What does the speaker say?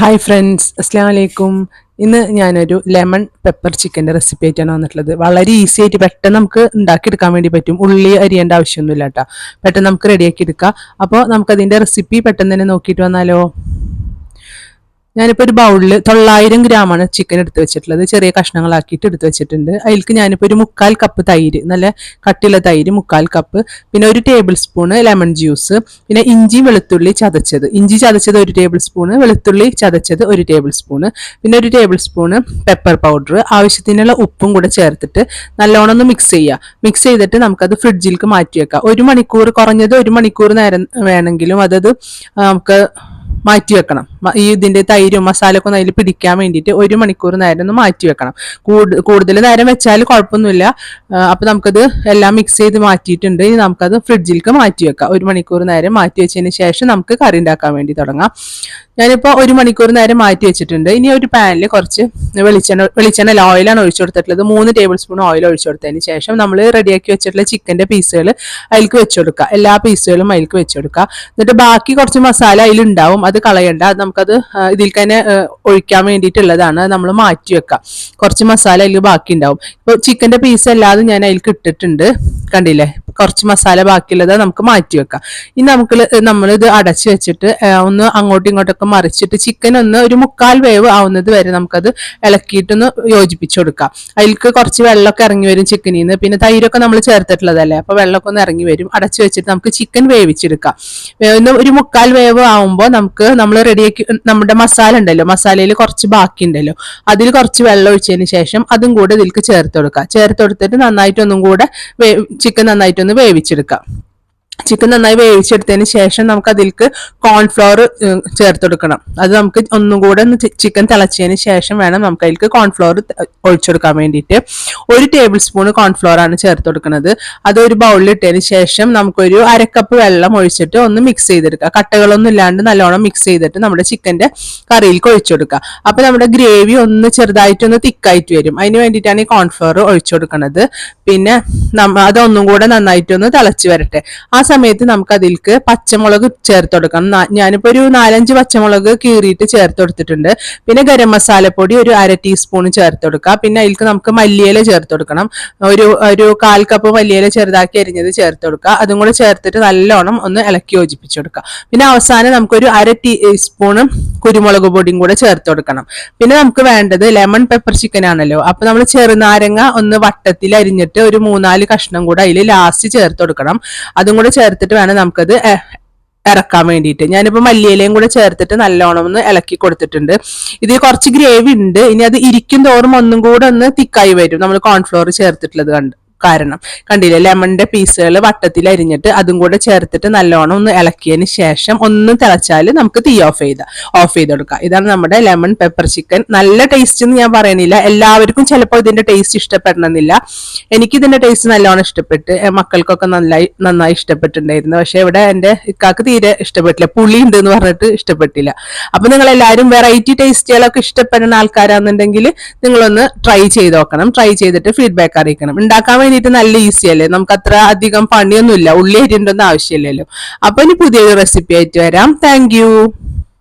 Hi friends അസ്സാം വലൈക്കും ഇന്ന് ഞാനൊരു ലെമൺ പെപ്പർ ചിക്കന്റെ റെസിപ്പി ആയിട്ടാണ് വന്നിട്ടുള്ളത്. വളരെ ഈസി ആയിട്ട് പെട്ടെന്ന് നമുക്ക് ഉണ്ടാക്കിയെടുക്കാൻ വേണ്ടി പറ്റും. ഉള്ളി അരിയേണ്ട ആവശ്യമൊന്നുമില്ല കേട്ടോ. പെട്ടെന്ന് നമുക്ക് റെഡിയാക്കി എടുക്കാം. അപ്പോൾ നമുക്കതിന്റെ റെസിപ്പി പെട്ടെന്ന് തന്നെ നോക്കിയിട്ട് വന്നാലോ? ഞാനിപ്പോൾ ഒരു ബൗളിൽ തൊള്ളായിരം ഗ്രാമാണ് ചിക്കൻ എടുത്ത് വെച്ചിട്ടുള്ളത്. ചെറിയ കഷ്ണങ്ങളാക്കിയിട്ട് എടുത്ത് വെച്ചിട്ടുണ്ട്. അതിലേക്ക് ഞാനിപ്പോൾ ഒരു മുക്കാൽ കപ്പ് തൈര് നല്ല കട്ടിയുള്ള തൈര് മുക്കാൽ കപ്പ് പിന്നെ ഒരു ടേബിൾ സ്പൂണ് ലെമൺ ജ്യൂസ് പിന്നെ ഇഞ്ചി വെളുത്തുള്ളി ചതച്ചത്. ഇഞ്ചി ചതച്ചത് ഒരു ടേബിൾ സ്പൂണ് വെളുത്തുള്ളി ചതച്ചത് ഒരു ടേബിൾ സ്പൂണ് പിന്നെ ഒരു ടേബിൾ സ്പൂണ് പെപ്പർ പൗഡർ ആവശ്യത്തിനുള്ള ഉപ്പും കൂടെ ചേർത്തിട്ട് നല്ലോണം ഒന്ന് മിക്സ് ചെയ്യുക മിക്സ് ചെയ്തിട്ട് നമുക്കത് ഫ്രിഡ്ജിലേക്ക് മാറ്റി വെക്കാം ഒരു മണിക്കൂർ കുറഞ്ഞത് ഒരു മണിക്കൂർ നേരം വേണമെങ്കിലും അതത് നമുക്ക് മാറ്റി വെക്കണം. ഈ ഇതിന്റെ തൈരും മസാലയൊക്കെ അതിൽ പിടിക്കാൻ വേണ്ടിയിട്ട് ഒരു മണിക്കൂർ നേരം ഒന്ന് മാറ്റി വെക്കണം. കൂടുതൽ നേരം വെച്ചാൽ കുഴപ്പമൊന്നുമില്ല. അപ്പോൾ അപ്പൊ നമുക്കത് എല്ലാം മിക്സ് ചെയ്ത് മാറ്റിയിട്ടുണ്ട്. ഇനി നമുക്കത് ഫ്രിഡ്ജിലേക്ക് മാറ്റി വെക്കാം. ഒരു മണിക്കൂർ നേരം മാറ്റി വെച്ചതിന് ശേഷം നമുക്ക് കറി ഉണ്ടാക്കാൻ വേണ്ടി തുടങ്ങാം. ഞാനിപ്പോൾ ഒരു മണിക്കൂർ നേരം മാറ്റി വെച്ചിട്ടുണ്ട്. ഇനി ഒരു പാനിൽ കുറച്ച് വെളിച്ചെണ്ണ വെളിച്ചെണ്ണ ഓയിലാണ് ഒഴിച്ചു കൊടുത്തിട്ടുള്ളത്. മൂന്ന് ടേബിൾ സ്പൂൺ ഓയിൽ ഒഴിച്ചു കൊടുത്തതിന് ശേഷം നമ്മൾ റെഡിയാക്കി വെച്ചിട്ടുള്ള ചിക്കന്റെ പീസുകൾ അതിലേക്ക് വെച്ചു കൊടുക്കുക. എല്ലാ പീസുകളും അതിലേക്ക് വെച്ചു കൊടുക്കുക. എന്നിട്ട് ബാക്കി കുറച്ച് മസാല അതിലുണ്ടാവും. അത് കളയണ്ട. അത് നമുക്കത് ഇതിൽ തന്നെ ഒഴിക്കാൻ വേണ്ടിയിട്ടുള്ളതാണ് നമ്മൾ മാറ്റി വെക്കാം. കുറച്ച് മസാല അതിൽ ബാക്കി ഉണ്ടാവും ഇപ്പോൾ ചിക്കന്റെ പീസ് അല്ലാതെ ഞാൻ അതിൽ ഇട്ടിട്ടുണ്ട് കണ്ടില്ലേ? കുറച്ച് മസാല ബാക്കിയുള്ളത് നമുക്ക് മാറ്റി വെക്കാം. ഇനി നമുക്ക് നമ്മളിത് അടച്ചു വെച്ചിട്ട് ഒന്ന് അങ്ങോട്ടും ഇങ്ങോട്ടൊക്കെ മറിച്ചിട്ട് ചിക്കൻ ഒന്ന് ഒരു മുക്കാൽ വേവ് ആവുന്നത് വരെ നമുക്കത് ഇളക്കിയിട്ടൊന്ന് യോജിപ്പിച്ചു കൊടുക്കാം. അതിലേക്ക് കുറച്ച് വെള്ളമൊക്കെ ഇറങ്ങി വരും ചിക്കനിൽ നിന്ന് പിന്നെ തൈരൊക്കെ നമ്മൾ ചേർത്തിട്ടുള്ളതല്ലേ? അപ്പോൾ വെള്ളമൊക്കെ ഒന്ന് ഇറങ്ങി വരും. അടച്ചു വെച്ചിട്ട് നമുക്ക് ചിക്കൻ വേവിച്ചെടുക്കാം. ഒരു മുക്കാൽ വേവ് ആവുമ്പോൾ നമുക്ക് നമ്മൾ റെഡിയാക്കി നമ്മുടെ മസാല ഉണ്ടല്ലോ മസാലയിൽ കുറച്ച് ബാക്കി ഉണ്ടല്ലോ. അതിൽ കുറച്ച് വെള്ളം ഒഴിച്ചതിന് ശേഷം അതും കൂടെ ഇതിലേക്ക് ചേർത്ത് കൊടുക്കുക ചേർത്ത് കൊടുത്തിട്ട് നന്നായിട്ടൊന്നും കൂടെ ചിക്കൻ നന്നായിട്ടൊന്ന് വേവിച്ചെടുക്കാം. ചിക്കൻ നന്നായി വേവിച്ചെടുത്തതിന് ശേഷം നമുക്ക് അതിലേക്ക് കോൺഫ്ലവർ ചേർത്ത് കൊടുക്കണം അത് നമുക്ക് ഒന്നും കൂടെ ഒന്ന് ചിക്കൻ തിളച്ചതിന് ശേഷം വേണം നമുക്ക് അതിലേക്ക് കോൺഫ്ലവർ ഒഴിച്ചെടുക്കാൻ വേണ്ടിയിട്ട്. ഒരു ടേബിൾ സ്പൂൺ കോൺഫ്ലവർ ആണ് ചേർത്ത് കൊടുക്കുന്നത് അത് ഒരു ബൗളിൽ ഇട്ടതിന് ശേഷം നമുക്കൊരു അരക്കപ്പ് വെള്ളം ഒഴിച്ചിട്ട് ഒന്ന് മിക്സ് ചെയ്തെടുക്കുക. കട്ടകളൊന്നും ഇല്ലാണ്ട് നല്ലോണം മിക്സ് ചെയ്തിട്ട് നമ്മുടെ ചിക്കന്റെ കറിയിലേക്ക് ഒഴിച്ചു കൊടുക്കുക അപ്പൊ നമ്മുടെ ഗ്രേവി ഒന്ന് ചെറുതായിട്ടൊന്ന് തിക്കായിട്ട് വരും. അതിന് വേണ്ടിയിട്ടാണ് ഈ കോൺഫ്ലവർ ഒഴിച്ചു കൊടുക്കുന്നത് പിന്നെ അതൊന്നും കൂടെ നന്നായിട്ടൊന്ന് തിളച്ച് വരട്ടെ. ആ സമയത്ത് നമുക്ക് അതിലേക്ക് പച്ചമുളക് ചേർത്ത് കൊടുക്കണം ഞാനിപ്പോൾ ഞാനിപ്പോ ഒരു നാലഞ്ച് പച്ചമുളക് കീറിയിട്ട് ചേർത്ത് കൊടുത്തിട്ടുണ്ട് പിന്നെ ഗരം മസാലപ്പൊടി ഒരു അര ടീസ്പൂൺ ചേർത്ത് കൊടുക്കുക പിന്നെ അതിലേക്ക് നമുക്ക് മല്ലിയില ചേർത്ത് കൊടുക്കണം ഒരു ഒരു കാൽ കപ്പ് മല്ലിയില ചെറുതാക്കി അരിഞ്ഞത് ചേർത്ത് കൊടുക്കുക അതും കൂടെ ചേർത്തിട്ട് നല്ലോണം ഒന്ന് ഇളക്കി യോജിപ്പിച്ച് കൊടുക്കുക പിന്നെ അവസാനം നമുക്കൊരു അര ടീസ്പൂണും കുരുമുളക് പൊടിയും കൂടെ ചേർത്ത് കൊടുക്കണം പിന്നെ നമുക്ക് വേണ്ടത് ലെമൺ പെപ്പർ ചിക്കൻ ആണല്ലോ. അപ്പൊ നമ്മൾ ചെറുനാരങ്ങ ഒന്ന് വട്ടത്തിൽ അരിഞ്ഞിട്ട് ഒരു മൂന്നാൽ കഷ്ണം കൂടെ അതിൽ ലാസ്റ്റ് ചേർത്ത് കൊടുക്കണം അതും കൂടെ ചേർത്തിട്ട് വേണം നമുക്കത് ഇറക്കാൻ വേണ്ടിയിട്ട്. ഞാനിപ്പോൾ മല്ലിയിലയും കൂടെ ചേർത്തിട്ട് നല്ലോണം ഒന്ന് ഇളക്കി കൊടുത്തിട്ടുണ്ട്. ഇതിൽ കുറച്ച് ഗ്രേവി ഉണ്ട്. ഇനി അത് ഇരിക്കും തോറും ഒന്നും കൂടെ ഒന്ന് തിക്കായി വരും. നമ്മൾ കോൺഫ്ലോർ ചേർത്തിട്ടുള്ളത് കണ്ട്. കാരണം. കണ്ടില്ലേ? ലെമണിന്റെ പീസുകൾ വട്ടത്തിൽ അരിഞ്ഞിട്ട് അതും കൂടെ ചേർത്തിട്ട് നല്ലോണം ഒന്ന് ഇളക്കിയതിന് ശേഷം ഒന്ന് തിളച്ചാൽ നമുക്ക് തീ ഓഫ് ചെയ്ത ഓഫ് ചെയ്ത് കൊടുക്കാം. ഇതാണ് നമ്മുടെ ലെമൺ പെപ്പർ ചിക്കൻ. നല്ല ടേസ്റ്റ് എന്ന് ഞാൻ പറയുന്നില്ല എല്ലാവർക്കും ചിലപ്പോൾ ഇതിന്റെ ടേസ്റ്റ് ഇഷ്ടപ്പെടണമെന്നില്ല. എനിക്ക് ഇതിന്റെ ടേസ്റ്റ് നല്ലോണം ഇഷ്ടപ്പെട്ട് മക്കൾക്കൊക്കെ നന്നായി നന്നായി ഇഷ്ടപ്പെട്ടിട്ടുണ്ടായിരുന്നു. പക്ഷെ ഇവിടെ എന്റെ ഇക്കാക്ക് തീരെ ഇഷ്ടപ്പെട്ടില്ല. പുളി ഉണ്ട് എന്ന് പറഞ്ഞിട്ട് ഇഷ്ടപ്പെട്ടില്ല. അപ്പൊ നിങ്ങൾ എല്ലാവരും വെറൈറ്റി ടേസ്റ്റുകളൊക്കെ ഇഷ്ടപ്പെടുന്ന ആൾക്കാരാണെന്നുണ്ടെങ്കിൽ നിങ്ങളൊന്ന് ട്രൈ ചെയ്ത് നോക്കണം. ട്രൈ ചെയ്തിട്ട് ഫീഡ്ബാക്ക് അറിയിക്കണം. ഉണ്ടാക്കാൻ വേണ്ടിയിട്ട് നല്ല ഈസി അല്ലേ? നമുക്ക് അത്ര അധികം പണിയൊന്നുമില്ല. ഉള്ളി അരിണ്ടൊന്നും ആവശ്യമില്ലല്ലോ. അപ്പൊ ഇനി പുതിയൊരു റെസിപ്പി ആയിട്ട് വരാം. താങ്ക്